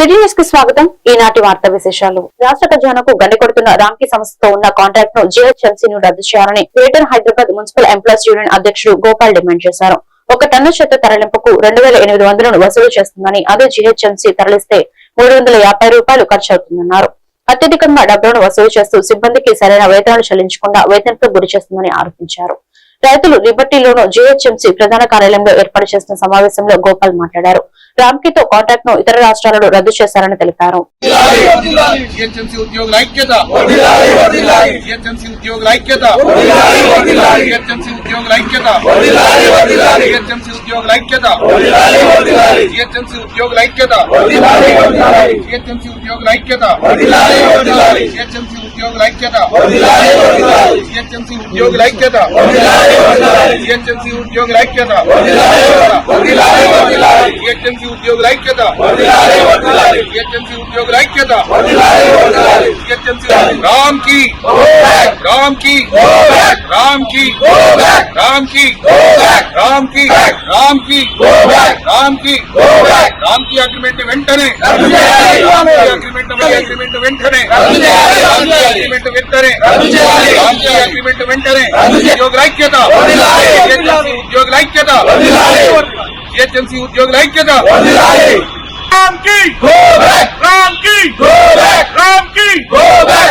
City న్యూస్కి స్వాగతం. ఈనాటి వార్తా విశేషాలు. రాష్ట్ర ఖజానాకు గండి కొడుతున్న రామ్కి సంస్థతో ఉన్న కాంట్రాక్ట్ను జిహెచ్ఎంసీ ను రద్దు చేయాలని greater Hyderabad municipal employees union అధ్యక్షుడు గోపాల్ డిమాండ్ చేశారు. ఒక టన్ను చెత్త తరలింపుకు రెండు వేల ఎనిమిది వందలను వసూలు చేస్తుందని అదే జిహెచ్ఎంసీ తరలిస్తే మూడు వందల యాభై రూపాయలు ఖర్చు అవుతుందన్నారు అత్యధికంగా డబ్బులను వసూలు చేస్తూ సిబ్బందికి సరైన వేతనాలు చెల్లించకుండా వేతనకు గురి చేస్తుందని ఆరోపించారు. రైతులు లిబర్టీలోను జీహెచ్ఎంసీ ప్రధాన కార్యాలయంలో ఏర్పాటు చేసిన సమావేశంలో గోపాల్ మాట్లాడారు. రామ్కీతో కాంట్రాక్ట్ను ఇతర రాష్ట్రాలలో రద్దు చేశారని తెలిపారు. ఉద్యోగుల ఐక్యత. ఉద్యోగుల ఐక్యత జిహెచ్ఎంసీ ఉద్యోగుల ఐక్యత జిహెచ్ఎంసీ ఉద్యోగుల ఐక్యత జిహెచ్ఎంసీ ఉద్యోగుల ఐక్యత జిహెచ్ఎంసీ ఉద్యోగుల ఐక్యత జిహెచ్ఎంసీ ఉద్యోగుల ఐక్యత జిహెచ్ఎంసీ ఉద్యోగుల ఐక్యత జిహెచ్ఎంసీ ఉద్యోగుల ఐక్యత జిహెచ్ఎంసీ ఉద్యోగుల ఐక్యత జిహెచ్ఎంసీ రామ్కి రామ్కి రామ్కి రామ్కి రామ్కి రామ్కి రామ్కి రామ్కి అగ్రిమెంట్ వెంటనే అగ్రిమెంట్ అగ్రిమెంట్ వెంటనే అగ్రిమెంట్ వెంటనే అగ్రిమెంట్ వెంటనే ఉద్యోగుల ఐక్యత ఉద్యోగుల ఐక్యత జిహెచ్ఎంసీ ఉద్యోగుల ఐక్యత రామ్కి రామ్కి రామ్కి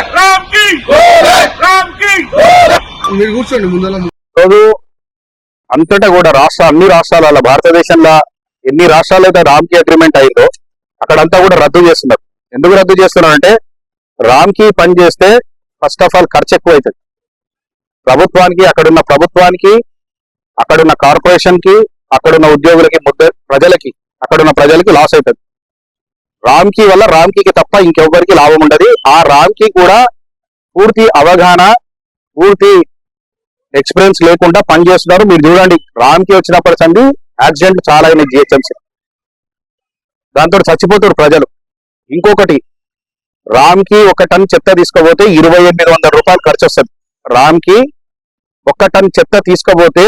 రామ్కి రామ్కి మీరు కూర్చోండి ముందర రోజు అంతటా కూడా రాష్ట్ర అన్ని రాష్ట్రాల భారతదేశంలో ఎన్ని రాష్ట్రాలు అయితే రామ్కి అగ్రిమెంట్ అయిందో అక్కడంతా కూడా రద్దు చేస్తున్నారు. ఎందుకు రద్దు చేస్తున్నారు అంటే రామ్కి పని చేస్తే ఫస్ట్ ఆఫ్ ఆల్ ఖర్చు ఎక్కువ అవుతుంది ప్రభుత్వానికి అక్కడున్న ప్రభుత్వానికి అక్కడున్న కార్పొరేషన్కి అక్కడున్న ఉద్యోగులకి ముద్ద ప్రజలకి అక్కడున్న ప్రజలకి లాస్ అవుతుంది రామ్కి వల్ల రామ్కి తప్ప ఇంకెవ్వరికి లాభం ఉండదు. ఆ రామ్కి కూడా పూర్తి అవగాహన పూర్తి ఎక్స్పీరియన్స్ లేకుండా పనిచేస్తున్నారు మీరు చూడండి రామ్కి వచ్చినప్పటి సంది యాక్సిడెంట్ చాలా అయినాయి జిహెచ్ఎంసీ. దాంతో చచ్చిపోతారు ప్రజలు. ఇంకొకటి రామ్కి ఒక టన్ చెత్త తీసుకుపోతే ఇరవై ఎనిమిది వందల రూపాయలు ఖర్చు వస్తుంది. రామ్కి ఒక టన్ చెత్త తీసుకుపోతే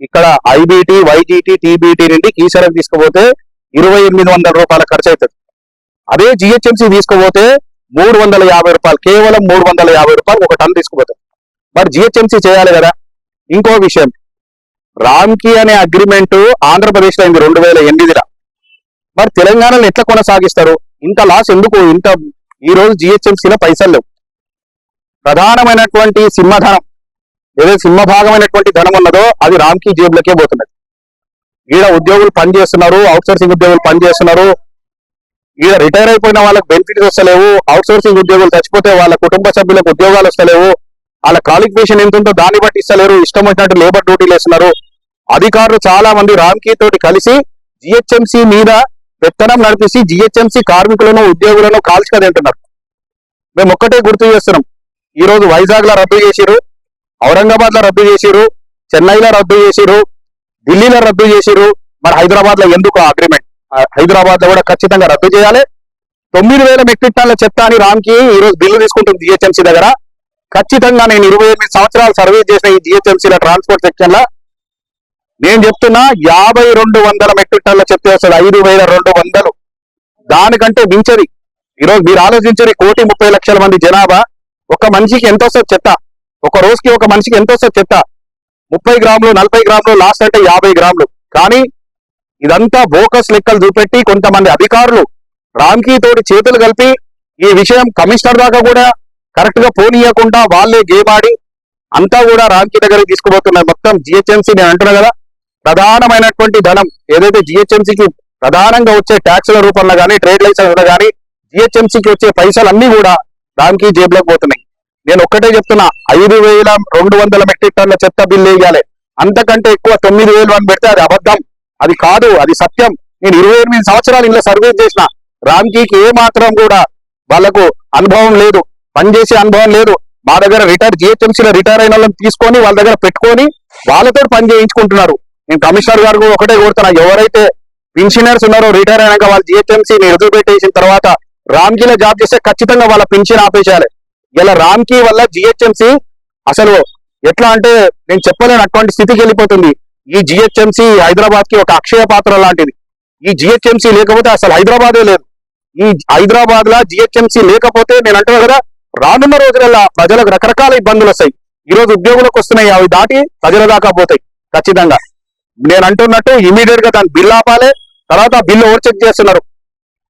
ఇక్కడ ఐబిటి వైజిటి టీబీటీ నుండి కీసరకు తీసుకుపోతే ఇరవై ఎనిమిది వందల రూపాయల ఖర్చు అవుతుంది అదే జిహెచ్ఎంసీ తీసుకుపోతే మూడు వందల యాభై రూపాయలు కేవలం మూడు వందల యాభై రూపాయలు ఒక టన్ తీసుకుపోతుంది మరి జిహెచ్ఎంసీ చేయాలి కదా. ఇంకో విషయం. రామ్కి అనే అగ్రిమెంట్ ఆంధ్రప్రదేశ్లో అయింది రెండు వేల ఎనిమిదిలో. మరి తెలంగాణలో ఎట్లా కొనసాగిస్తారు? ఇంత లాస్ ఎందుకు? ఇంత ఈ రోజు జిహెచ్ఎంసీలో పైసలు లేవు. ప్రధానమైనటువంటి సింహధనం ఏదైతే సింహభాగమైనటువంటి ధనం ఉన్నదో అది రామ్కి జేబులకే పోతున్నది. ఈడ ఉద్యోగులు పనిచేస్తున్నారు అవుట్సోర్సింగ్ ఉద్యోగులు పనిచేస్తున్నారు ఈడ రిటైర్ అయిపోయిన వాళ్ళకి బెనిఫిట్స్ వస్తలేవు అవుట్సోర్సింగ్ ఉద్యోగులు చచ్చిపోతే వాళ్ళ కుటుంబ సభ్యులకు ఉద్యోగాలు వస్తలేవు. వాళ్ళ క్వాలిఫికేషన్ ఎంత ఉందో దాన్ని బట్టి ఇస్తలేరు. ఇష్టం వచ్చినట్టు లేబర్ డ్యూటీలు వేస్తున్నారు. అధికారులు చాలా మంది రామ్కీ తోటి కలిసి జిహెచ్ఎంసీ మీద పెత్తనం నడిపిసి జిహెచ్ఎంసీ కార్మికులను ఉద్యోగులను కాల్చుకదంటున్నారు మేము ఒక్కటే గుర్తు చేస్తున్నాం. ఈ రోజు వైజాగ్లో రద్దు చేసిరు ఔరంగాబాద్లో రద్దు చేసిరు చెన్నైలో రద్దు చేసిరు ఢిల్లీలో రద్దు చేసిరు మరి హైదరాబాద్లో ఎందుకు అగ్రిమెంట్ హైదరాబాద్లో కూడా ఖచ్చితంగా రద్దు చేయాలి. తొమ్మిది వేల మెట్రిక్ టన్ల చెత్త అని రామ్కి ఈ రోజు బిల్లు తీసుకుంటుంది జిహెచ్ఎంసీ దగ్గర. ఖచ్చితంగా నేను ఇరవై ఎనిమిది సంవత్సరాలు సర్వీస్ చేసిన ఈ జిహెచ్ఎంసీల ట్రాన్స్పోర్ట్ సెక్షన్లో నేను చెప్తున్నా యాభై రెండు వందల మెట్రిక్ టన్ల చెప్తే వస్తుంది. ఐదు వేల రెండు వందలు. దానికంటే మించది. ఈరోజు మీరు ఆలోచించరు కోటి ముప్పై లక్షల మంది జనాభా. ఒక మనిషికి ఎంత వస్తుంది చెత్త? ఒక రోజుకి ఒక మనిషికి ఎంత వస్తుంది చెత్త? ముప్పై గ్రాములు నలభై గ్రాములు లాస్ట్ అంటే యాభై గ్రాములు. కానీ ఇదంతా బోకస్ లెక్కలు చూపెట్టి కొంతమంది అధికారులు రామ్కీ తోటి చేతులు కలిపి ఈ విషయం కమిషనర్ దాకా కూడా కరెక్ట్గా పోనీయకుండా వాళ్ళే గేమ్ ఆడి అంతా కూడా రాంకీ దగ్గరికి తీసుకుపోతున్నారు. మొత్తం జిహెచ్ఎంసీ నేను అంటున్నా కదా ప్రధానమైనటువంటి ధనం ఏదైతే జిహెచ్ఎంసీకి ప్రధానంగా వచ్చే ట్యాక్స్ల రూపంలో కానీ ట్రేడ్ లైసెన్స్ కానీ జిహెచ్ఎంసీకి వచ్చే పైసలు అన్ని కూడా రామ్కీ జేబులోకి పోతున్నాయి. నేను ఒక్కటే చెప్తున్నా ఐదు వేల రెండు వందల మెట్రిక్ టన్ల చెత్త బిల్లు వేయాలి. అంతకంటే ఎక్కువ తొమ్మిది వేలు అని పెడితే అది అబద్ధం. అది కాదు అది సత్యం. నేను ఇరవై ఎనిమిది సంవత్సరాలు ఇంట్లో సర్వీస్ చేసిన రామ్కీకి ఏ మాత్రం కూడా వాళ్ళకు అనుభవం లేదు. పనిచేసే అనుభవం లేదు. మా దగ్గర రిటైర్ జిహెచ్ఎంసీలో రిటైర్ అయిన వాళ్ళని తీసుకొని వాళ్ళ దగ్గర పెట్టుకొని వాళ్ళతో పని చేయించుకుంటున్నారు. నేను కమిషనర్ గారు ఒకటే కోరుతున్నా ఎవరైతే పెన్షనర్స్ ఉన్నారో రిటైర్ అయినాక వాళ్ళు జిహెచ్ఎంసీ ఎదురు పెట్టేసిన తర్వాత రామ్కీలో జాబ్ చేస్తే ఖచ్చితంగా వాళ్ళ పెన్షన్ ఆపేసేయాలి. ఇలా రామ్కీ వల్ల జిహెచ్ఎంసీ అసలు ఎట్లా అంటే నేను చెప్పలేను అటువంటి స్థితికి వెళ్ళిపోతుంది. ఈ జిహెచ్ఎంసీ హైదరాబాద్కి ఒక అక్షయ పాత్ర లాంటిది. ఈ జిహెచ్ఎంసీ లేకపోతే అసలు హైదరాబాదే లేదు. ఈ హైదరాబాద్ లా జిహెచ్ఎంసీ లేకపోతే నేను అంటున్నా కదా రానున్న రోజులలో ప్రజలకు రకరకాల ఇబ్బందులు వస్తాయి. ఈ రోజు ఉద్యోగులకు వస్తున్నాయి అవి దాటి ప్రజల దాకా పోతాయి. ఖచ్చితంగా. నేను అంటున్నట్టు ఇమీడియట్గా దాని బిల్ ఆపాలి తర్వాత బిల్ ఎవరు చెక్ చేస్తున్నారు?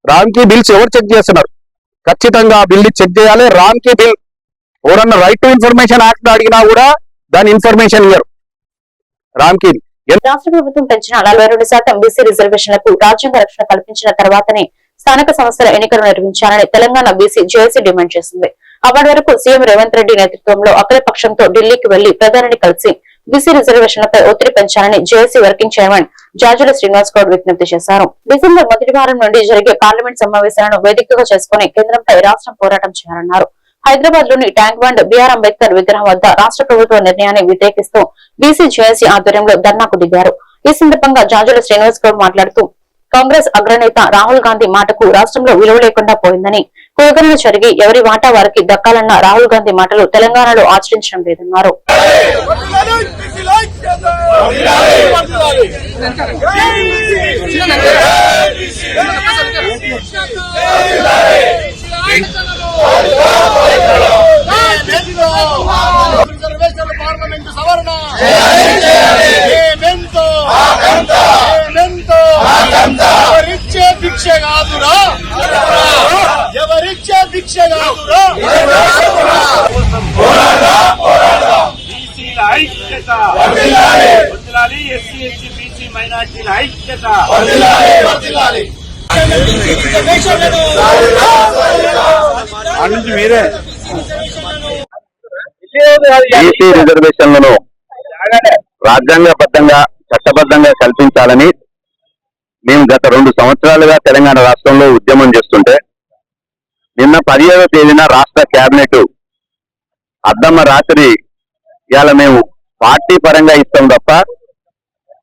రామ్కి బిల్స్ ఎవరు చెక్ చేస్తున్నారు? ఖచ్చితంగా ఆ బిల్ చెక్ చేయాలి. రామ్కి బిల్ ఎవరన్నా రైట్ టు ఇన్ఫర్మేషన్ యాక్ట్ అడిగినా కూడా దాని ఇన్ఫర్మేషన్ ఇయ్యరు. రామ్కి రాష్ట్ర ప్రభుత్వం పెంచిన నలభై రెండు శాతం బీసీ రిజర్వేషన్లకు రాజ్యాంగ రక్షణ కల్పించిన తర్వాతనే స్థానిక సంస్థల ఎన్నికలు నిర్వహించాలని తెలంగాణ బీసీ జేఏసీ డిమాండ్ చేసింది. అప్పటి వరకు సీఎం రేవంత్ రెడ్డి నేతృత్వంలో అఖిల పక్షంతో ఢిల్లీకి వెళ్ళి ప్రధానిని కలిసి బీసీ రిజర్వేషన్లపై ఒత్తిడి పెంచాలని JAC working chairman Jajula Srinivas Goud విజ్ఞప్తి చేశారు. డిసెంబర్ మొదటి వారం నుండి జరిగే పార్లమెంట్ సమావేశాలను వేదికగా చేసుకుని కేంద్రంపై రాష్ట్రం పోరాటం చేయాలన్నారు. హైదరాబాద్లోని ట్యాంక్ బండ్ బిఆర్ అంబేద్కర్ విగ్రహం వద్ద రాష్ట్ర ప్రభుత్వ నిర్ణయాన్ని వ్యతిరేకిస్తూ బీసీ జేఏసీ ఆధ్వర్యంలో ధర్నాకు దిగారు. ఈ సందర్భంగా జాజుల శ్రీనివాస్ గౌడ్ మాట్లాడుతూ కాంగ్రెస్ అగ్రనేత రాహుల్ గాంధీ మాటకు రాష్ట్రంలో విలువ లేకుండా పోయిందని కులగణన జరిగి ఎవరి వాటా వారికి దక్కాలన్న రాహుల్ గాంధీ మాటలు తెలంగాణలో ఆచరించడం లేదన్నారు. రిజర్వేషన్ పార్లమెంటు సవరణ ఏమెంతో భిక్ష కాదురా ఎవరిచ్చే భిక్ష కాదురా? బీసీల ఐక్యత. వదిలాలి ఎస్సీ ఎస్టీ బీసీ మైనార్టీల ఐక్యత. బీసీ రిజర్వేషన్లను రాజ్యాంగబద్ధంగా చట్టబద్ధంగా కల్పించాలని మేము గత రెండు సంవత్సరాలుగా తెలంగాణ రాష్ట్రంలో ఉద్యమం చేస్తుంటే నిన్న పదిహేడవ తేదీన రాష్ట్ర కేబినెట్ అద్దమ్మ రాత్రి ఇవాళ మేము పార్టీ పరంగా ఇస్తాం తప్ప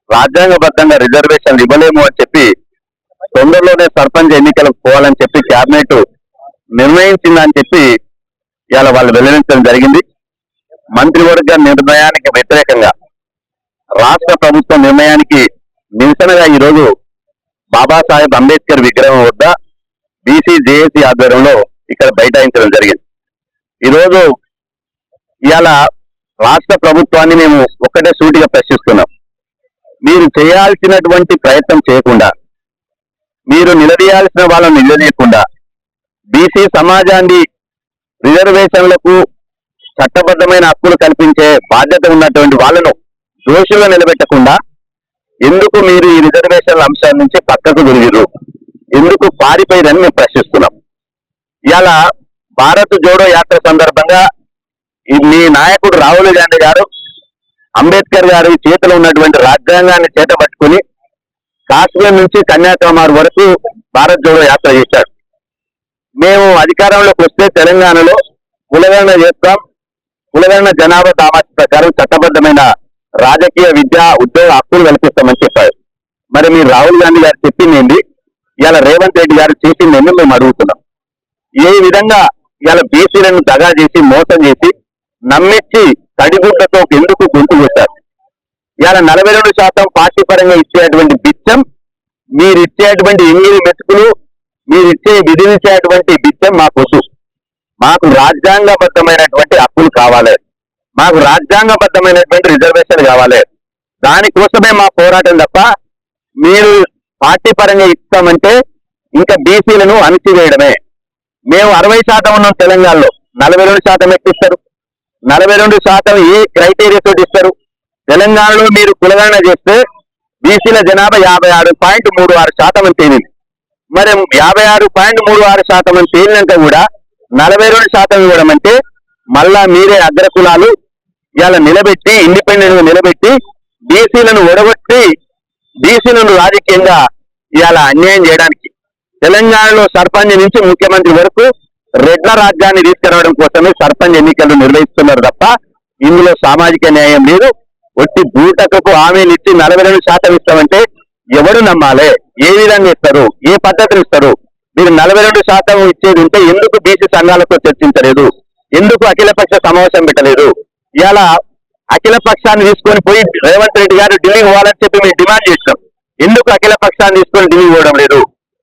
రాజ్యాంగబద్ధంగా రిజర్వేషన్లు ఇవ్వలేము అని చెప్పి తొందరలోనే సర్పంచ్ ఎన్నికలకు పోవాలని చెప్పి కేబినెట్ నిర్ణయించిందని చెప్పి ఇవాళ వాళ్ళు వెల్లడించడం జరిగింది. మంత్రివర్గ నిర్ణయానికి వ్యతిరేకంగా రాష్ట్ర ప్రభుత్వ నిర్ణయానికి నిరసనగా ఈరోజు బాబాసాహెబ్ అంబేద్కర్ విగ్రహం వద్ద బీసీ జేఏసీ ఆధ్వర్యంలో ఇక్కడ బైఠాయించడం జరిగింది. ఈరోజు ఇవాళ రాష్ట్ర ప్రభుత్వాన్ని మేము ఒక్కటే సూటిగా ప్రశ్నిస్తున్నాం. మీరు చేయాల్సినటువంటి ప్రయత్నం చేయకుండా మీరు నిలదీయాల్సిన వాళ్ళని నిలదీయకుండా బీసీ సమాజాన్ని రిజర్వేషన్లకు చట్టబద్ధమైన హక్కులు కల్పించే బాధ్యత ఉన్నటువంటి వాళ్ళను దోషులుగా నిలబెట్టకుండా ఎందుకు మీరు ఈ రిజర్వేషన్ల అంశాల నుంచి పక్కకు దొరికిరు ఎందుకు పారిపోయిందని మేము ప్రశ్నిస్తున్నాం. ఇలా భారత్ జోడో యాత్ర సందర్భంగా ఈ మీ నాయకుడు రాహుల్ గాంధీ గారు అంబేద్కర్ గారి చేతిలో ఉన్నటువంటి రాజ్యాంగాన్ని చేతబట్టుకుని కాశ్మీర్ నుంచి కన్యాకుమారి వరకు భారత్ జోడో యాత్ర చేశారు. మేము అధికారంలోకి వస్తే తెలంగాణలో కులగణన చేస్తాం. కులగణన జనాభా సామాజిక ప్రకారం చట్టబద్ధమైన రాజకీయ విద్య ఉద్యోగ హక్కులు కల్పిస్తామని చెప్పారు. మరి మీరు రాహుల్ గాంధీ గారు చెప్పింది ఏంటి? ఇవాళ రేవంత్ రెడ్డి గారు చేసిందని మేము అడుగుతున్నాం. ఏ విధంగా ఇవాళ బీసీలను దగా చేసి మోసం చేసి నమ్మించి తడిగుడ్డతో ఎందుకు గొంతు చేశారు ఇవాళ నలభై రెండు శాతం పార్టీ పరంగా ఇచ్చేటువంటి బిచ్చం మీరు ఇచ్చేటువంటి ఎనిమిది మెతుకులు మీరు ఇచ్చే విధించేటువంటి బిచ్చం మాకు వద్దు. మాకు రాజ్యాంగబద్ధమైనటువంటి హక్కులు కావాలి. మాకు రాజ్యాంగబద్ధమైనటువంటి రిజర్వేషన్ కావాలి. దానికోసమే మా పోరాటం తప్ప మీరు పార్టీ పరంగా ఇస్తామంటే ఇంకా బీసీలను అణిచివేయడమే. మేము అరవై శాతం ఉన్నాం తెలంగాణలో. నలభై రెండు శాతం ఎక్కిస్తారు. నలభై రెండు శాతం ఏ క్రైటీరియా తోటి ఇస్తారు. తెలంగాణలో మీరు కులగణన చేస్తే బీసీల జనాభా యాభై ఆరు పాయింట్ మూడు ఆరు శాతం అని తేలింది. మరి యాభై ఆరు పాయింట్ మూడు ఆరు శాతం అని తేలినాక కూడా నలభై రెండు శాతం ఇవ్వడం అంటే మళ్ళా మీరే అగ్రకులాలు ఇలా నిలబెట్టి ఇండిపెండెంట్గా నిలబెట్టి బీసీలను ఒడగొట్టి బీసీలను రాజకీయంగా ఇవాళ అన్యాయం చేయడానికి తెలంగాణలో సర్పంచ్ నుంచి ముఖ్యమంత్రి వరకు రెడ్ల రాజ్యాన్ని తీసుకురావడం కోసమే సర్పంచ్ ఎన్నికలు నిర్వహిస్తున్నారు తప్ప ఇందులో సామాజిక న్యాయం లేదు. ఒట్టి బూటకకు హామీనిచ్చి నలభై రెండు శాతం ఇస్తామంటే ఎవరు నమ్మాలి? ఏ విధంగా ఇస్తారు? ఏ పద్ధతిని ఇస్తారు? మీరు నలభై రెండు శాతం ఇచ్చేది ఉంటే ఎందుకు బీసీ సంఘాలతో చర్చించలేదు? ఎందుకు అఖిలపక్ష సమావేశం పెట్టలేదు? ఇలా అఖిల పక్షాన్ని తీసుకొని పోయి రేవంత్ రెడ్డి గారు ఢిల్లీకి పోవాలని చెప్పి మేము డిమాండ్ చేసినాం. ఎందుకు అఖిల పక్షాన్ని తీసుకొని ఢిల్లీ పోవడం లేదు?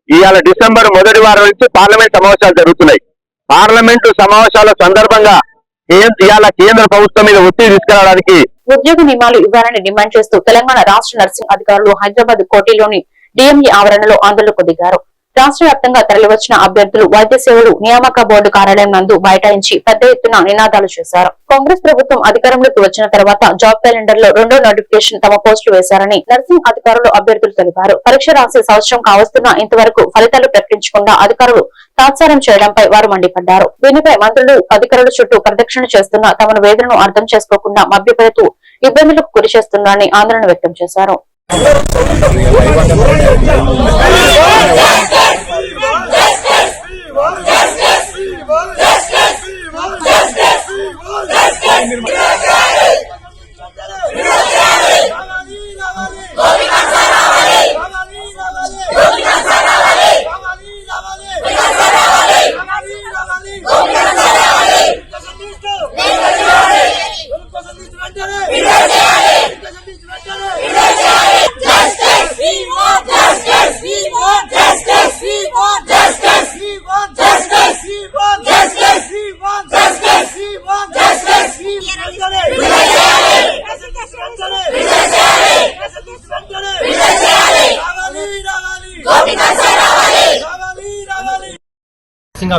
ఇవాళ డిసెంబర్ మొదటి వారం నుంచి పార్లమెంట్ సమావేశాలు జరుగుతున్నాయి. పార్లమెంటు సమావేశాల సందర్భంగా ఇవాళ కేంద్ర ప్రభుత్వం మీద ఒత్తిడి తీసుకురావడానికి ఉద్యోగ నియమాలు ఇవ్వాలని డిమాండ్ చేస్తూ తెలంగాణ రాష్ట్ర నర్సింగ్ అధికారులు హైదరాబాద్ కోటిలోని డిఎంఈ ఆవరణలో ఆందోళనకు దిగారు. రాష్ట్ర వ్యాప్తంగా తరలివచ్చిన అభ్యర్థులు వైద్య సేవలు నియామక బోర్డు కార్యాలయం నందు బైఠాయించి పెద్ద ఎత్తున నినాదాలు చేశారు. కాంగ్రెస్ ప్రభుత్వం అధికారంలోకి వచ్చిన తర్వాత జాబ్ క్యాలెండర్లో రెండో నోటిఫికేషన్ తమ పోస్టులు వేశారని నర్సింగ్ అధికారులు అభ్యర్థులు తెలిపారు. పరీక్ష రాసే సంవత్సరం కావస్తున్నా ఇంతవరకు ఫలితాలు ప్రకటించకుండా అధికారులు తాత్సారం చేయడంపై వారు మండిపడ్డారు. దీనిపై మంత్రులు అధికారుల చుట్టూ ప్రదక్షిణ చేస్తున్న తమను వేదనను అర్థం చేసుకోకుండా మభ్యపెడుతూ ఇబ్బందులకు గురి చేస్తున్నారని ఆందోళన వ్యక్తం చేశారు. నర్సింగ్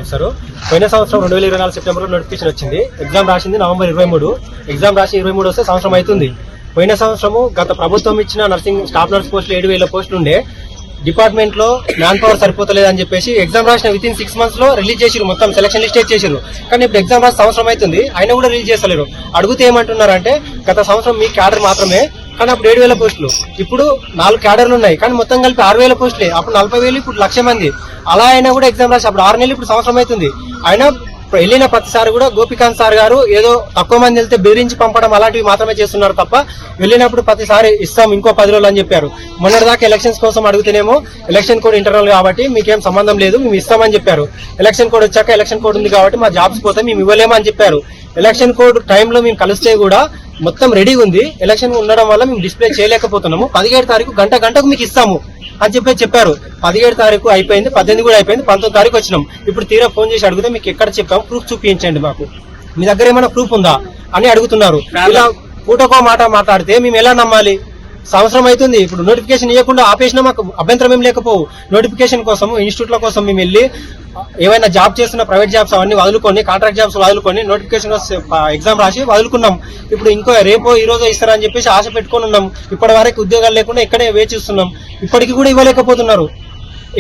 ఆఫీసర్ పోయిన సంవత్సరం రెండు వేల ఇరవై నాలుగు సెప్టెంబర్లో నోటిఫికేషన్ వచ్చింది. ఎగ్జామ్ రాసింది నవంబర్ ఇరవై మూడు. ఎగ్జామ్ రాసి ఇరవై మూడు వస్తే సంవత్సరం అవుతుంది. పోయిన సంవత్సరము గత ప్రభుత్వం ఇచ్చిన నర్సింగ్ స్టాఫ్ నర్స్ పోస్టులు ఏడు వేల పోస్టులు ఉండే. డిపార్ట్మెంట్లో మ్యాన్ పవర్ సరిపోతలేదు అని చెప్పేసి ఎగ్జామ్ రాసిన విత్ ఇన్ సిక్స్ మంత్స్లో రిలీజ్ చేసిరు మొత్తం సెలక్షన్ లిస్ట్ చేసిరు కానీ ఇప్పుడు ఎగ్జామ్ రాసి సంవత్సరం అవుతుంది. అయినా కూడా రిలీజ్ చేస్తలేరు. అడిగితే ఏమంటున్నారంటే గత సంవత్సరం మీ క్యాడర్ మాత్రమే కానీ అప్పుడు ఏడు వేల పోస్టులు. ఇప్పుడు నాలుగు క్యాడర్లు ఉన్నాయి. కానీ మొత్తం కలిపి ఆరు వేల పోస్టులే. అప్పుడు నలభై వేలు ఇప్పుడు లక్ష మంది. అలా అయినా కూడా ఎగ్జామ్ రాసి అప్పుడు ఆరు నెలలు ఇప్పుడు సంవత్సరం అవుతుంది. అయినా వెళ్ళిన ప్రతిసారి కూడా గోపికాంత్ సార్ గారు ఏదో తక్కువ మంది వెళ్తే బెదిరించి పంపడం అలాంటివి మాత్రమే చేస్తున్నారు తప్ప వెళ్ళినప్పుడు ప్రతిసారి ఇస్తాం ఇంకో పది రోజులు అని చెప్పారు. మొన్నటిదాకా ఎలక్షన్స్ కోసం అడిగితేనేమో ఎలక్షన్ కోడ్ ఇంటర్నల్ కాబట్టి మీకేం సంబంధం లేదు మేము ఇస్తామని చెప్పారు. ఎలక్షన్ కోడ్ వచ్చాక ఎలక్షన్ కోడ్ ఉంది కాబట్టి మా జాబ్స్ పోతే మేము ఇవ్వలేమని చెప్పారు. ఎలక్షన్ కోడ్ టైంలో మేము కలిస్తే కూడా మొత్తం రెడీ ఉంది. ఎలక్షన్ ఉండడం వల్ల మేము డిస్ప్లే చేయలేకపోతున్నాము. పదిహేడు తారీఖు గంట గంటకు మీకు ఇస్తాము అని చెప్పి చెప్పారు. పదిహేడు తారీఖు అయిపోయింది పద్దెనిమిది కూడా అయిపోయింది పంతొమ్మిది తారీఖు వచ్చినాం. ఇప్పుడు తీరా ఫోన్ చేసి అడిగితే మీకు ఎక్కడ చెప్పాము? ప్రూఫ్ చూపించండి మాకు. మీ దగ్గర ఏమైనా ప్రూఫ్ ఉందా? అని అడుగుతున్నారు. ఇలా పూటకో మాట మాట్లాడితే మేము ఎలా నమ్మాలి? సంవత్సరం అవుతుంది ఇప్పుడు నోటిఫికేషన్ ఇవ్వకుండా ఆపేసినా మాకు అభ్యంతరం ఏం లేకపోవు. నోటిఫికేషన్ కోసం ఇన్స్టిట్యూట్ల కోసం మేము వెళ్ళి ఏమైనా జాబ్ చేస్తున్న ప్రైవేట్ జాబ్స్ అవన్నీ వదులుకొని కాంట్రాక్ట్ జాబ్స్ వదులుకొని నోటిఫికేషన్ ఎగ్జామ్ రాసి వదులుకున్నాం. ఇప్పుడు ఇంకో రేపో ఈ రోజు ఇస్తారని చెప్పేసి ఆశ పెట్టుకొని ఉన్నాం. ఇప్పటి వరకు ఉద్యోగాలు లేకుండా ఇక్కడే వేచిస్తున్నాం ఇప్పటికి కూడా ఇవ్వలేకపోతున్నారు.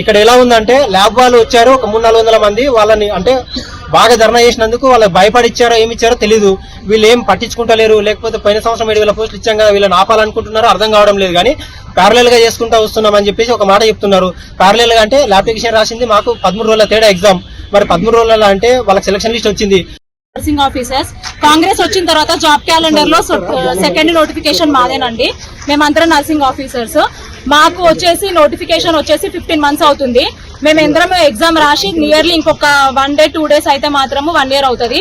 ఇక్కడ ఎలా ఉందంటే ల్యాబ్ వాళ్ళు వచ్చారు ఒక మూడు నాలుగు వందల మంది వాళ్ళని అంటే బాగా ధర్నా చేసినందుకు వాళ్ళకి భయపడిచ్చారో ఏమి ఇచ్చారో తెలీదు. వీళ్ళు ఏం పట్టించుకుంటలేరు. లేకపోతే పోయిన సంవత్సరం ఏడు వేల పోస్టులు ఇచ్చాం కదా వీళ్ళని ఆపాలనుకుంటున్నారో అర్థం కావడం లేదు. కానీ ప్యారలల్గా చేసుకుంటా వస్తున్నాం అని చెప్పేసి ఒక మాట చెప్తున్నారు. ప్యారలల్గా అంటే అప్లికేషన్ రాసింది మాకు పదమూడు రోజుల తేడా ఎగ్జామ్ మరి పదమూడు రోజుల అంటే వాళ్ళకి సెలక్షన్ లిస్ట్ వచ్చింది. నర్సింగ్ ఆఫీసర్స్ కాంగ్రెస్ వచ్చిన తర్వాత జాబ్ క్యాలెండర్లో సెకండ్ నోటిఫికేషన్ మాదేనండి. మేమందరం నర్సింగ్ ఆఫీసర్స్ మాకు వచ్చేసి నోటిఫికేషన్ వచ్చేసి ఫిఫ్టీన్ మంత్స్ అవుతుంది. మేము ఎందరం ఎగ్జామ్ రాసి నియర్లీ ఇంకొక వన్ డే టూ డేస్ అయితే మాత్రము వన్ ఇయర్ అవుతుంది.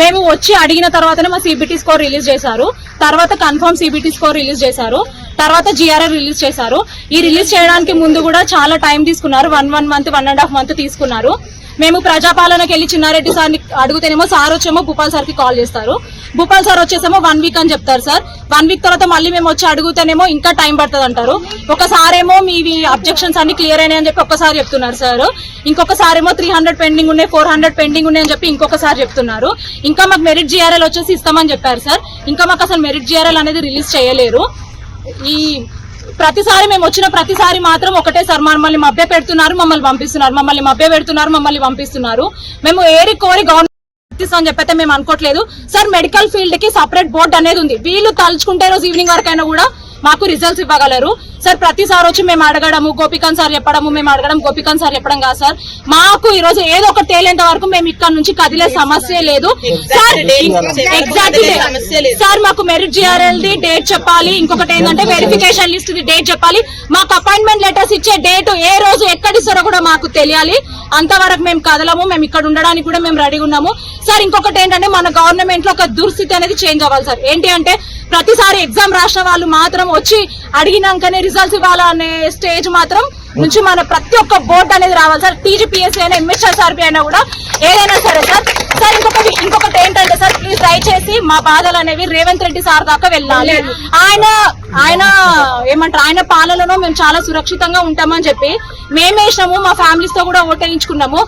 మేము వచ్చి అడిగిన తర్వాతనే మా సిబిటి స్కోర్ రిలీజ్ చేశారు. తర్వాత కన్ఫర్మ్ సిబిటి స్కోర్ రిలీజ్ చేశారు. తర్వాత జిఆర్ఆర్ రిలీజ్ చేశారు. ఈ రిలీజ్ చేయడానికి ముందు కూడా చాలా టైం తీసుకున్నారు. One one month one and half month తీసుకున్నారు. మేము ప్రజాపాలనకి వెళ్ళి చిన్నారెడ్డి సార్ని అడుగుతేనేమో సార్ వచ్చేమో భూపాల్ సార్కి కాల్ చేస్తారు. భూపాల్ సార్ వచ్చేసేమో వన్ వీక్ అని చెప్తారు సార్. వన్ వీక్ తర్వాత మళ్ళీ మేము వచ్చి అడుగుతేనేమో ఇంకా టైం పడుతుంది అంటారు ఒకసారేమో మీ అబ్జెక్షన్స్ అన్ని క్లియర్ అయినాయని చెప్పి ఒక్కసారి చెప్తున్నారు సార్. ఇంకొకసారి ఏమో త్రీ హండ్రెడ్ పెండింగ్ ఉన్నాయి ఫోర్ హండ్రెడ్ పెండింగ్ ఉన్నాయి అని చెప్పి ఇంకొకసారి చెప్తున్నారు. ఇంకా మాకు మెరిట్ జిఆర్ఎల్ వచ్చేసి ఇస్తామని చెప్పారు సార్. ఇంకా మాకు అసలు మెరిట్ జిఆర్ఎల్ అనేది రిలీజ్ చేయలేరు. ఈ ప్రతిసారి మేము వచ్చిన ప్రతిసారి మాత్రం ఒకటే సార్ మమ్మల్ని మభ్య పెడుతున్నారు మమ్మల్ని పంపిస్తున్నారు మమ్మల్ని మభ్య పెడుతున్నారు మమ్మల్ని పంపిస్తున్నారు. మేము ఏరి కోరి గవర్నమెంట్ అని చెప్పైతే మేము అనుకోవట్లేదు. సార్ మెడికల్ ఫీల్డ్కి సపరేట్ బోర్డు అనేది ఉంది. వీళ్ళు తలుచుకుంటే రోజు ఈవినింగ్ వరకు అయినా కూడా మాకు రిజల్ట్స్ ఇవ్వగలరు. సార్ ప్రతిసారి వచ్చి మేము అడగడము గోపికాంత్ సార్ చెప్పడము మేము అడగడం గోపికాంత్ సార్ చెప్పడం కాదు సార్ మాకు ఈ రోజు ఏదో ఒకటి తేలేంత వరకు మేము ఇక్కడ నుంచి కదిలే సమస్య లేదు. సార్ ఎగ్జాక్ట్లీ సార్ మాకు మెరిట్ జిఆర్ఎల్ ది డేట్ చెప్పాలి. ఇంకొకటి ఏంటంటే వెరిఫికేషన్ లిస్ట్ ది డేట్ చెప్పాలి. మాకు అపాయింట్మెంట్ లెటర్స్ ఇచ్చే డేట్ ఏ రోజు ఎక్కడ ఇస్తారో కూడా మాకు తెలియాలి. అంతవరకు మేము కదలము. మేము ఇక్కడ ఉండడానికి కూడా మేము రెడీగా ఉన్నాము. సార్ ఇంకొకటి ఏంటంటే మన గవర్నమెంట్లో ఒక దుస్థితి అనేది చేంజ్ అవ్వాలి సార్ ఏంటి అంటే ప్రతిసారి ఎగ్జామ్ రాసిన వాళ్ళు మాత్రం వచ్చి అడిగినాకనే రిజల్ట్స్ ఇవ్వాలనే స్టేజ్ మాత్రం నుంచి మన ప్రతి ఒక్క బోర్డు అనేది రావాలి. సార్ టీజీపీఎస్సీ అయినా ఎంఎస్ఆర్పీ అయినా కూడా ఏదైనా సరే సార్ సార్ ఇంకొకటి ఇంకొకటి ఏంటంటే సార్ ప్లీజ్ దయచేసి మా బాధలు అనేవి రేవంత్ రెడ్డి సార్ దాకా వెళ్ళాలి. ఆయన ఆయన ఏమంటారు ఆయన పాలనలో మేము చాలా సురక్షితంగా ఉంటామని చెప్పి మేమేసినాము మా ఫ్యామిలీస్తో కూడా ఓటేయించుకున్నాము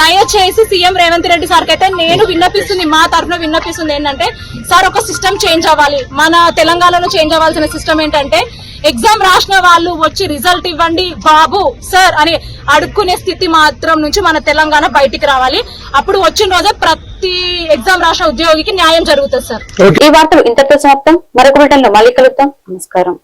దయచేసి సీఎం రేవంత్ రెడ్డి సార్ అయితే నేను విన్నపిస్తుంది మా తరఫున విన్నపిస్తుంది ఏంటంటే సార్ ఒక సిస్టమ్ చేంజ్ అవ్వాలి. మన తెలంగాణలో చేంజ్ అవ్వాల్సిన సిస్టమ్ ఏంటంటే ఎగ్జామ్ రాసిన వాళ్ళు వచ్చి రిజల్ట్ ఇవ్వండి బాబు సార్ అని అడుక్కునే స్థితి మాత్రం నుంచి మన తెలంగాణ బయటికి రావాలి. అప్పుడు వచ్చిన రోజే ప్రతి ఎగ్జామ్ రాసిన ఉద్యోగికి న్యాయం జరుగుతుంది సార్. ఈ వార్తలు ఇంతటితో సమాప్తం. మరొక మళ్ళీ కలుద్దాం. నమస్కారం.